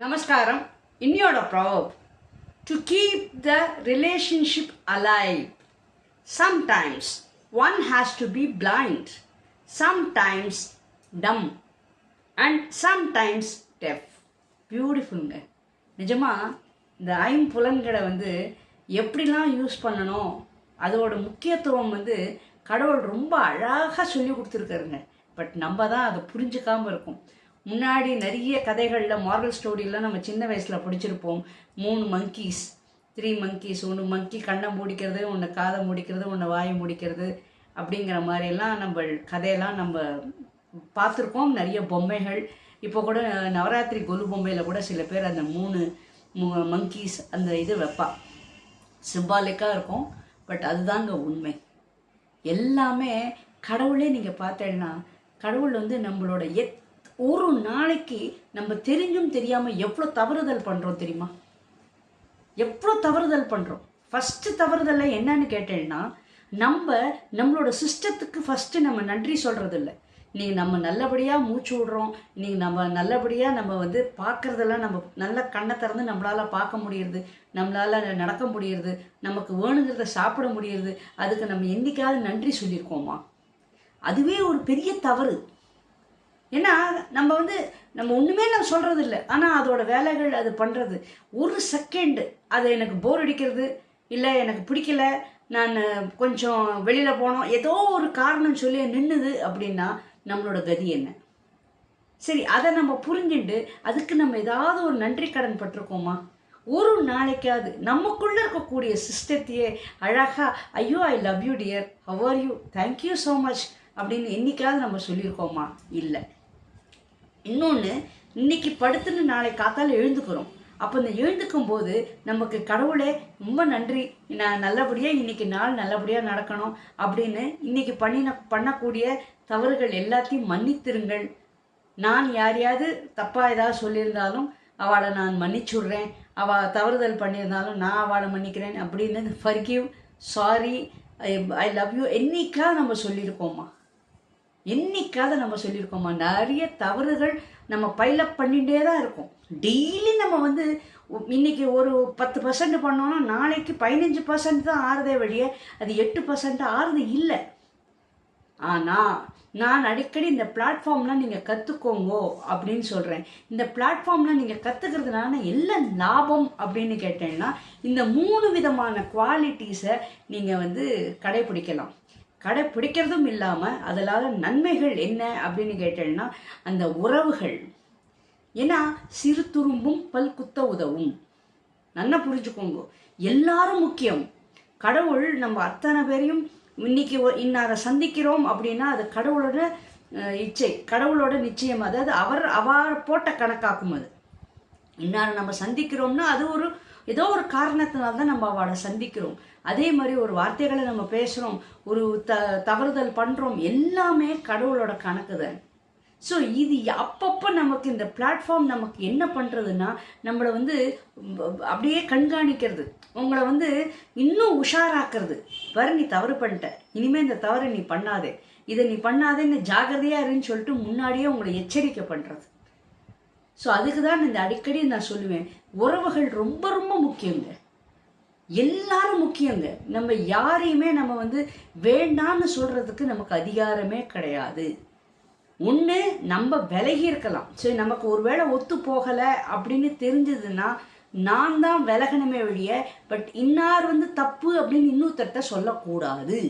நமஸ்காரம் இன்னியோட proverb to keep the relationship alive sometimes one has to be blind sometimes dumb and sometimes deaf பியூட்டிஃபுல்ங்க நிஜமாக இந்த ஐம்புலன்களை வந்து எப்படிலாம் use பண்ணணும் அதோட முக்கியத்துவம் வந்து கடவுள் ரொம்ப அழகாக சொல்லி கொடுத்துருக்காருங்க பட் நம்ம தான் அதை புரிஞ்சுக்காமல் இருக்கும் முன்னாடி நிறைய கதைகளில் மாரல் ஸ்டோரிலாம் நம்ம சின்ன வயசில் படிச்சிருப்போம். மூணு மங்கீஸ் த்ரீ மங்கீஸ் ஒன்று மங்கி கண்ணை மூடிக்கிறது ஒன்று காதை மூடிக்கிறது ஒன்று வாயை மூடிக்கிறது அப்படிங்கிற மாதிரியெல்லாம் நம்ம கதையெல்லாம் நம்ம பார்த்துருக்கோம். நிறைய பொம்மைகள். இப்போ கூட நவராத்திரி கொலு பொம்மையில் கூட சில பேர் அந்த மூணு மங்கீஸ் அந்த இது வைப்பா. சிம்பாலிக்காக இருக்கும். பட் அதுதாங்க உண்மை. எல்லாமே கடவுளே நீங்கள் பார்த்தேன்னா கடவுள் வந்து நம்மளோட எத் ஒரு நாளைக்கு நம்ம தெரிஞ்சும் தெரியாமல் எவ்வளோ தவறுதல் பண்ணுறோம் தெரியுமா? எவ்வளோ தவறுதல் பண்ணுறோம் ஃபஸ்ட்டு தவறுதல்ல என்னன்னு கேட்டேன்னா நம்ம நம்மளோட சிஸ்டத்துக்கு ஃபஸ்ட்டு நம்ம நன்றி சொல்கிறது இல்லை நீங்கள் நம்ம நல்லபடியாக மூச்சு விடுறோம். நீங்கள் நம்ம நல்லபடியாக நம்ம வந்து பார்க்குறதெல்லாம் நம்ம நல்ல கண்ணை திறந்து நம்மளால் பார்க்க முடியுது நம்மளால் நடக்க முடியுது நமக்கு வேணுங்கிறத சாப்பிட முடியுது அதுக்கு நம்ம என்றைக்காவது நன்றி சொல்லியிருக்கோமா? அதுவே ஒரு பெரிய தவறு. ஏன்னா நம்ம வந்து நம்ம ஒன்றுமே நான் சொல்கிறது இல்லை ஆனால் அதோட வேலைகள் அது பண்ணுறது ஒரு செகண்டு அது எனக்கு போர் அடிக்கிறது இல்லை எனக்கு பிடிக்கல நான் கொஞ்சம் வெளியில் போனோம் ஏதோ ஒரு காரணம் சொல்லி நின்றுது அப்படின்னா நம்மளோட கதி என்ன? சரி அதை நம்ம புரிஞ்சுட்டு அதுக்கு நம்ம ஏதாவது ஒரு நன்றி கடன் பட்டிருக்கோமா? ஒரு நாளைக்காவது நமக்குள்ளே இருக்கக்கூடிய சிஸ்டத்தையே அழகாக ஐயோ I love you dear how are you thank you so much அப்படின்னு என்றைக்காவது நம்ம சொல்லியிருக்கோமா? இல்லை. இன்னொன்று இன்னைக்கு படுத்துன்னு நாளை காத்தால் எழுந்துக்கிறோம். அப்போ இந்த எழுந்துக்கும் போது நமக்கு கடவுளே ரொம்ப நன்றி. நான் நல்லபடியாக இன்னைக்கு நாள் நல்லபடியாக நடக்கணும் அப்படின்னு இன்னைக்கு பண்ணின பண்ணக்கூடிய தவறுகள் எல்லாத்தையும் மன்னித்திருங்கள். நான் யாரையாவது தப்பாக ஏதாவது சொல்லியிருந்தாலும் அவளை நான் மன்னிச்சுடுறேன். அவள் தவறுதல் பண்ணியிருந்தாலும் நான் அவளை மன்னிக்கிறேன் அப்படின்னு forgive sorry I love you என்னைக்கா நம்ம சொல்லியிருக்கோமா? என்னைக்காவது நம்ம சொல்லியிருக்கோமா? நிறைய தவறுகள் நம்ம பைலப் பண்ணிகிட்டே தான் இருக்கும். டெய்லி நம்ம வந்து இன்னைக்கு ஒரு பத்து பர்சன்ட் பண்ணோன்னா நாளைக்கு பதினஞ்சு பர்சன்ட் தான் ஆறுதே வழியே அது எட்டு பர்சன்ட் ஆறுது இல்லை. ஆனால் நான் அடிக்கடி இந்த பிளாட்ஃபார்ம்லாம் நீங்கள் கற்றுக்கோங்கோ அப்படின்னு சொல்கிறேன் இந்த பிளாட்ஃபார்ம்லாம் நீங்கள் கற்றுக்கிறதுனால என்ன லாபம் அப்படின்னு கேட்டேன்னா இந்த மூணு விதமான குவாலிட்டிஸை நீங்கள் வந்து கடைபிடிக்கலாம். கடைப்பிடிக்கிறதும் இல்லாமல் அதனால் நன்மைகள் என்ன அப்படின்னு கேட்டேன்னா அந்த உறவுகள். ஏன்னா சிறு துரும்பும் பல் குத்த உதவும். நல்லா புரிஞ்சுக்கோங்க. எல்லாரும் முக்கியம். கடவுள் நம்ம அத்தனை பேரையும் இன்னைக்கு இன்னாரை சந்திக்கிறோம் அப்படின்னா அது கடவுளோட இச்சை. கடவுளோட நிச்சயம் அதாவது அவர் அவர் போட்ட கணக்காக்கும் அது. இன்னாரை நம்ம சந்திக்கிறோம்னா அது ஒரு ஏதோ ஒரு காரணத்தினால்தான் நம்ம அவளை சந்திக்கிறோம். அதே மாதிரி ஒரு வார்த்தைகளை நம்ம பேசுகிறோம் ஒரு த தவறுதல் பண்ணுறோம் எல்லாமே கடவுளோட கணக்கு தான். ஸோ இது அப்பப்போ நமக்கு இந்த பிளாட்ஃபார்ம் நமக்கு என்ன பண்ணுறதுன்னா நம்மளை வந்து அப்படியே கண்காணிக்கிறது. உங்களை வந்து இன்னும் உஷாராக்குறது. பாரு நீ தவறு பண்ணிட்ட. இனிமேல் இந்த தவறு நீ பண்ணாதே. இதை நீ பண்ணாதேன்னு ஜாகிரதையாக இருன்னு சொல்லிட்டு முன்னாடியே உங்களை எச்சரிக்கை பண்ணுறது ஸோ அதுக்கு தான் இந்த அடிக்கடி நான் சொல்லுவேன் உறவுகள் ரொம்ப ரொம்ப முக்கியங்க. எல்லாரும் முக்கியங்க. நம்ம யாரையுமே நம்ம வந்து வேண்டான்னு சொல்கிறதுக்கு நமக்கு அதிகாரமே கிடையாது. ஒன்று நம்ம விலகி இருக்கலாம். சரி நமக்கு ஒரு வேளை ஒத்து போகலை அப்படின்னு தெரிஞ்சதுன்னா நான் தான் விலகணுமே வழிய பட் இன்னார் வந்து தப்பு அப்படின்னு இன்னொருத்தர்கிட்ட சொல்லக்கூடாது.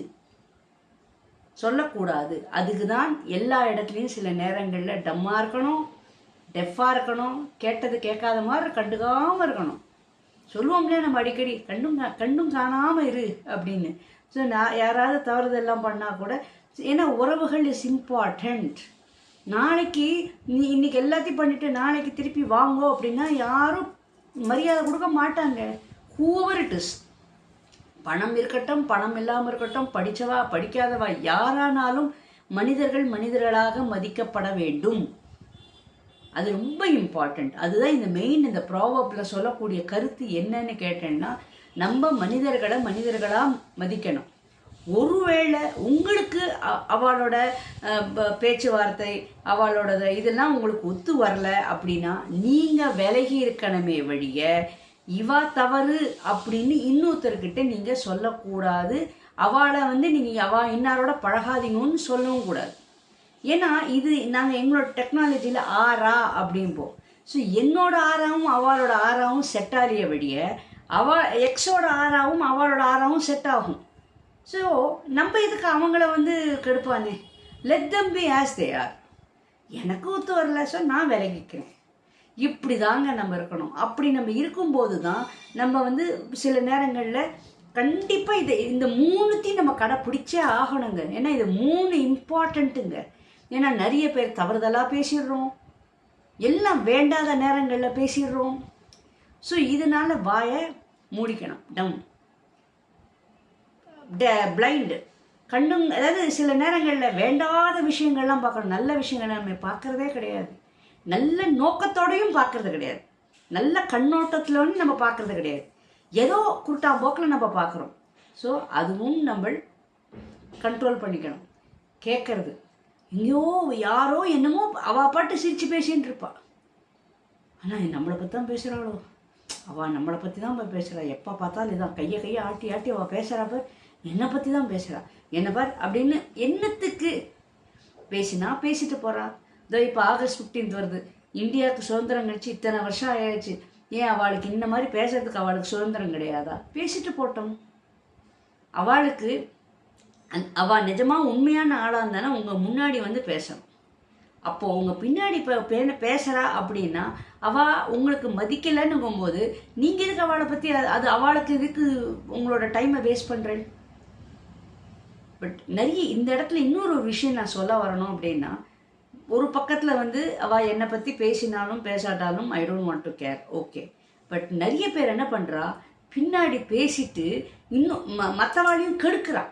சொல்லக்கூடாது. அதுக்கு தான் எல்லா இடத்துலையும் சில நேரங்களில் டம்மாக இருக்கணும் டெஃப்பாக இருக்கணும் கேட்டது கேட்காத மாதிரி கண்டுக்காமல் இருக்கணும். சொல்லுவோம்ல நம்ம அடிக்கடி கண்ணும் கண்ணும் காணாமல் இரு அப்படின்னு. ஸோ நான் யாராவது தவறுதெல்லாம் பண்ணால் கூட ஏன்னா உறவுகள் இஸ் இம்பார்ட்டண்ட் நாளைக்கு நீ இன்னைக்கு எல்லாத்தையும் பண்ணிட்டு நாளைக்கு திருப்பி வாங்கோ அப்படின்னா யாரும் மரியாதை கொடுக்க மாட்டாங்க. ஹூவர் இட் இஸ் பணம் இருக்கட்டும் பணம் இல்லாமல் இருக்கட்டும் படித்தவா படிக்காதவா யாரானாலும் மனிதர்கள் மனிதர்களாக மதிக்கப்பட வேண்டும். அது ரொம்ப இம்பார்ட்டண்ட் அதுதான் இந்த மெயின் இந்த ப்ராவப்பில் சொல்லக்கூடிய கருத்து என்னன்னு கேட்டேன்னா நம்ம மனிதர்களை மனிதர்களாக மதிக்கணும். ஒருவேளை உங்களுக்கு அவளோட ப- பேச்சுவார்த்தை அவளோட இதெல்லாம் உங்களுக்கு ஒத்து வரல அப்படின்னா நீங்கள் விலகி இருக்கணுமே வழிய இவா தவறு அப்படின்னு இன்னொருத்தர்கிட்ட நீங்கள் சொல்லக்கூடாது. அவளை வந்து நீங்கள் அவ இன்னாரோட பழகாதீங்கன்னு சொல்லவும் கூடாது. ஏன்னா இது நாங்கள் எங்களோட டெக்னாலஜியில் ஆறா அப்படிம்போம் ஸோ என்னோட ஆறாவும் அவளோட ஆறாவும் செட் ஆகிய வழிய அவ எக்ஸோட ஆறாவும் அவளோட ஆறாவும் செட் ஆகும். ஸோ நம்ம எதுக்கு அவங்கள வந்து கெடுப்பானே? Let them be as they are எனக்கு ஒத்து வரல ஸோ நான் விலகிக்கிறேன். இப்படி தாங்க நம்ம இருக்கணும். அப்படி நம்ம இருக்கும்போது தான் நம்ம வந்து சில நேரங்களில் கண்டிப்பாக இது இந்த மூணுத்தையும் நம்ம கடைப்பிடிச்சே ஆகணுங்க. ஏன்னா இது மூணு இம்பார்ட்டண்ட்டுங்க ஏன்னா நிறைய பேர் தவறுதலாக பேசிடுறோம். எல்லாம் வேண்டாத நேரங்களில் பேசிடுறோம். ஸோ இதனால் வாயை மூடிக்கணும். டவுன் பிளைண்டு கண்ணும் அதாவது சில நேரங்களில் வேண்டாத விஷயங்கள்லாம் பார்க்கணும். நல்ல விஷயங்களை நம்ம பார்க்குறதே கிடையாது. நல்ல நோக்கத்தோடையும் பார்க்கறது கிடையாது. நல்ல கண்ணோட்டத்திலும் நம்ம பார்க்கறது கிடையாது. ஏதோ குருட்டா போக்கில் நம்ம பார்க்குறோம். ஸோ அதுவும் நம்ம கண்ட்ரோல் பண்ணிக்கணும். கேட்கறது எங்கேயோ யாரோ என்னமோ அவள் பாட்டு சிரிச்சு பேசின்னு இருப்பா. ஆனால் நம்மளை பற்றி தான் பேசுகிறாளோ அவள் நம்மளை பற்றி தான் இப்போ பேசுகிறா எப்போ பார்த்தாலும் இதான். கையை கையை ஆட்டி ஆட்டி அவள் பேசுகிறா பார். என்னை பற்றி தான் பேசுகிறா என்ன பார் அப்படின்னு என்னத்துக்கு பேசினா பேசிட்டு போகிறா இதோ இப்போ ஆகஸ்ட் 15th வருது. இந்தியாவுக்கு சுதந்திரம் கழிச்சு இத்தனை வருஷம் ஆயாச்சு. ஏன் அவளுக்கு இந்த மாதிரி பேசுறதுக்கு அவளுக்கு சுதந்திரம் கிடையாதா? பேசிட்டு போட்டோம். அவளுக்கு அந் அவள் நிஜமாக உண்மையான ஆளாக இருந்தாலும் உங்கள் முன்னாடி வந்து பேசணும். அப்போது உங்கள் பின்னாடி இப்போ பே பேசுகிறா அப்படின்னா அவள் உங்களுக்கு மதிக்கலைன்னுங்கும் போது நீங்கள் எதுக்கு அவளை பற்றி அது அவளுக்கு எதுக்கு உங்களோட டைமை வேஸ்ட் பண்ணுறேன் பட் நிறைய இந்த இடத்துல இன்னொரு ஒரு விஷயம் நான் சொல்ல வரணும் அப்படின்னா ஒரு பக்கத்தில் வந்து அவள் என்னை பற்றி பேசினாலும் பேசாட்டாலும் I don't want to care okay but நிறைய பேர் என்ன பண்ணுறா பின்னாடி பேசிட்டு இன்னும் ம மற்றவாளையும் கெடுக்கிறான்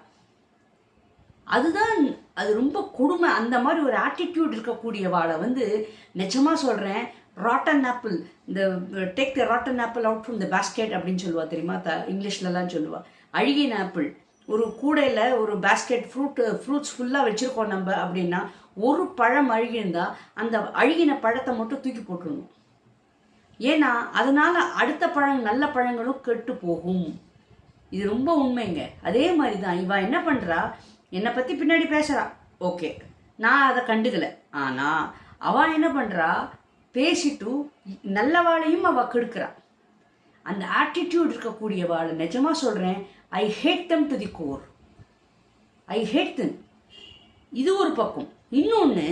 அதுதான் அது ரொம்ப கொடுமை. அந்த மாதிரி ஒரு ஆட்டிடியூட் இருக்கக்கூடியவாளை வந்து நிஜமாக சொல்கிறேன் ராட்டன் ஆப்பிள் இந்த take the rotten apple out from the basket அப்படின்னு சொல்லுவா தெரியுமா? த இங்கிலீஷ்லலாம் சொல்லுவா. அழுகின ஆப்பிள் ஒரு கூடையில் ஒரு பேஸ்கெட் ஃப்ரூட் ஃப்ரூட்ஸ் ஃபுல்லாக வச்சுருக்கோம் நம்ம அப்படின்னா ஒரு பழம் அழுகியிருந்தால் அந்த அழுகின பழத்தை மட்டும் தூக்கி போட்டுருணும். ஏன்னா அதனால் அடுத்த பழம் நல்ல பழங்களும் கெட்டு போகும். இது ரொம்ப உண்மைங்க. அதே மாதிரி தான் இவன் என்ன பண்ணுறா என்னை பற்றி பின்னாடி பேசுகிறா ஓகே நான் அதை கண்டுக்கலை. ஆனால் அவள் என்ன பண்ணுறா பேசிட்டு நல்லவாளையும் அவள் கெடுக்கிறா. அந்த ஆட்டிடியூட் இருக்கக்கூடியவாள் நிஜமாக சொல்கிறேன் I hate them to the core I hate them இது ஒரு பக்கம். இன்னொன்று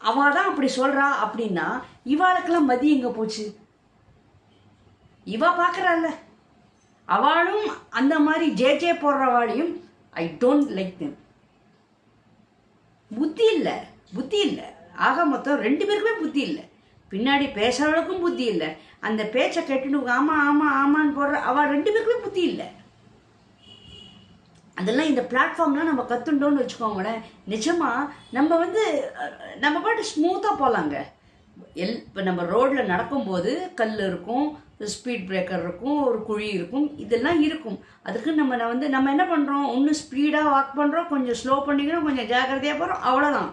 அவள் தான் அப்படி சொல்கிறா அப்படின்னா இவாளுக்கெல்லாம் மதி எங்கே போச்சு? இவா பார்க்குறாள்ல அவளும் அந்த மாதிரி ஜே ஜே போடுறவாளையும் ஐ டோன்ட் லைக் தெம் புத்தி இல்லை புத்தி இல்லை. ஆக மொத்தம் ரெண்டு பேருக்குமே புத்தி இல்லை. பின்னாடி பேசுறவளுக்கும் புத்தி இல்லை. அந்த பேச்சை கேட்டுட்டு ஆமா ஆமா ஆமான்னு போடுற அவ ரெண்டு பேருக்குமே புத்தி இல்லை. அதெல்லாம் இந்த பிளாட்ஃபார்ம்லாம் நம்ம கற்றுண்டோன்னு வச்சுக்கோங்களேன். நிஜமாக நம்ம வந்து நம்ம பாட்டு ஸ்மூத்தாக போகலாங்க எல் இப்போ நம்ம ரோட்டில் நடக்கும்போது கல் இருக்கும் ஸ்பீட் பிரேக்கர் இருக்கும் ஒரு குழி இருக்கும் இதெல்லாம் இருக்கும். அதுக்கு நம்ம வந்து நம்ம என்ன பண்ணுறோம் ஒன்று ஸ்பீடாக வாக் பண்ணுறோம் கொஞ்சம் ஸ்லோ பண்ணிக்கிறோம் கொஞ்சம் ஜாக்கிரதையாக போகிறோம் அவ்வளோதான்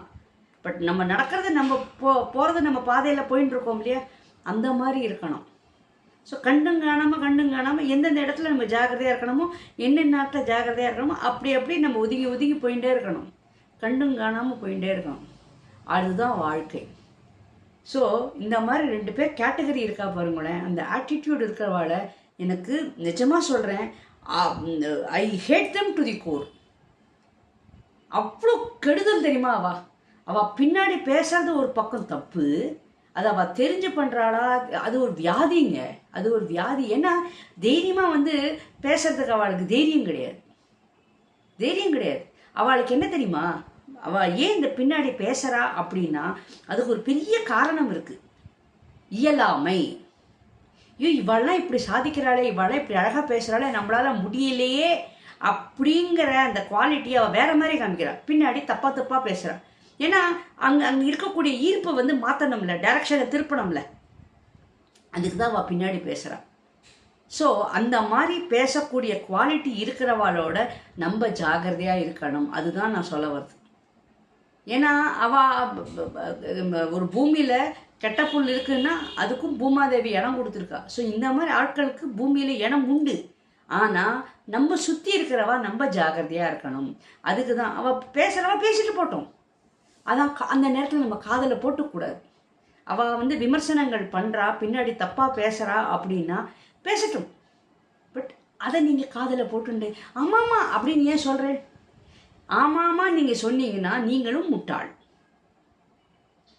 பட் நம்ம நடக்கிறது நம்ம போ போகிறது நம்ம பாதையில் போயின்னு இருக்கோம் இல்லையா? அந்த மாதிரி இருக்கணும். ஸோ கண்டும் காணாமல் கண்டும் காணாமல் எந்தெந்த இடத்துல நம்ம ஜாக்கிரதையாக இருக்கணுமோ என்னென்ன நேரத்தில் ஜாக்கிரதையாக இருக்கணுமோ அப்படி அப்படி நம்ம ஒதுங்கி ஒதுங்கி போயிட்டே இருக்கணும். கண்டும் காணாமல் போயிட்டே இருக்கணும். அதுதான் வாழ்க்கை. ஸோ இந்த மாதிரி ரெண்டு பேர் கேட்டகரி இருக்கா பாருங்களேன். அந்த ஆட்டிடியூட் இருக்கிறவாள எனக்கு நிஜமாக சொல்கிறேன் I hate them to the core அவ்வளோ கெடுதல் தெரியுமா அவா? அவள் பின்னாடி பேசுறது ஒரு பக்கம் தப்பு. அது அவள் தெரிஞ்சு பண்ணுறாளா அது ஒரு வியாதிங்க. அது ஒரு வியாதி. ஏன்னா தைரியமாக வந்து பேசுறதுக்கு அவளுக்கு தைரியம் கிடையாது. தைரியம் கிடையாது. அவளுக்கு என்ன தெரியுமா? அவ ஏன் இந்த பின்னாடி பேசுறா அப்படின்னா அதுக்கு ஒரு பெரிய காரணம் இருக்கு. இயலாமை. ஐயோ இவெல்லாம் இப்படி சாதிக்கிறாளே இவெல்லாம் இப்படி அழகா பேசுறாளே நம்மளால முடியலையே அப்படிங்கிற அந்த குவாலிட்டியை அவள் வேற மாதிரி காமிக்கிறாள் பின்னாடி தப்பா தப்பா பேசுகிறாள் ஏன்னா அங்க அங்க இருக்கக்கூடிய ஈர்ப்பை வந்து மாத்தணும்ல டைரக்ஷனை திருப்பணும்ல. அதுக்கு தான் அவள் பின்னாடி பேசுகிறாள் ஸோ அந்த மாதிரி பேசக்கூடிய குவாலிட்டி இருக்கிறவாளோட நம்ம ஜாகிரதையாக இருக்கணும். அதுதான் நான் சொல்ல வருது ஏன்னா அவ ஒரு பூமியில் கெட்ட புல் இருக்குன்னா அதுக்கும் பூமாதேவி இடம் கொடுத்துருக்கா. ஸோ இந்த மாதிரி ஆட்களுக்கு பூமியில் இடம் உண்டு. ஆனால் நம்ம சுற்றி இருக்கிறவா நம்ம ஜாகிரதையாக இருக்கணும். அதுக்கு தான் அவள் பேசுகிறவா பேசிட்டு போட்டோம். அதான் கா- அந்த நேரத்தில் நம்ம காதில் போட்டுக்கூடாது அவள் வந்து விமர்சனங்கள் பண்ணுறா பின்னாடி தப்பாக பேசுகிறா அப்படின்னா பேசட்டும். பட் அதை நீங்கள் காதில் போட்டுண்டு ஆமாம்மா அப்படின்னு ஏன் சொல்கிறேன் ஆமாம்மா நீங்கள் சொன்னீங்கன்னா நீங்களும் முட்டாள்.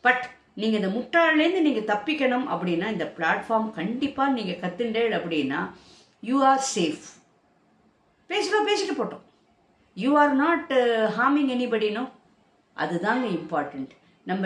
பட் நீங்கள் இந்த முட்டாள்லேருந்து நீங்கள் தப்பிக்கணும் அப்படின்னா இந்த பிளாட்ஃபார்ம் கண்டிப்பாக நீங்கள் கத்துண்டேள் அப்படின்னா யூ ஆர் சேஃப் பேசிட்டோம் பேசிட்டு போட்டோம். யூ ஆர் நாட் ஹார்மிங் எனிபடினோ அதுதாங்க இம்பார்ட்டண்ட்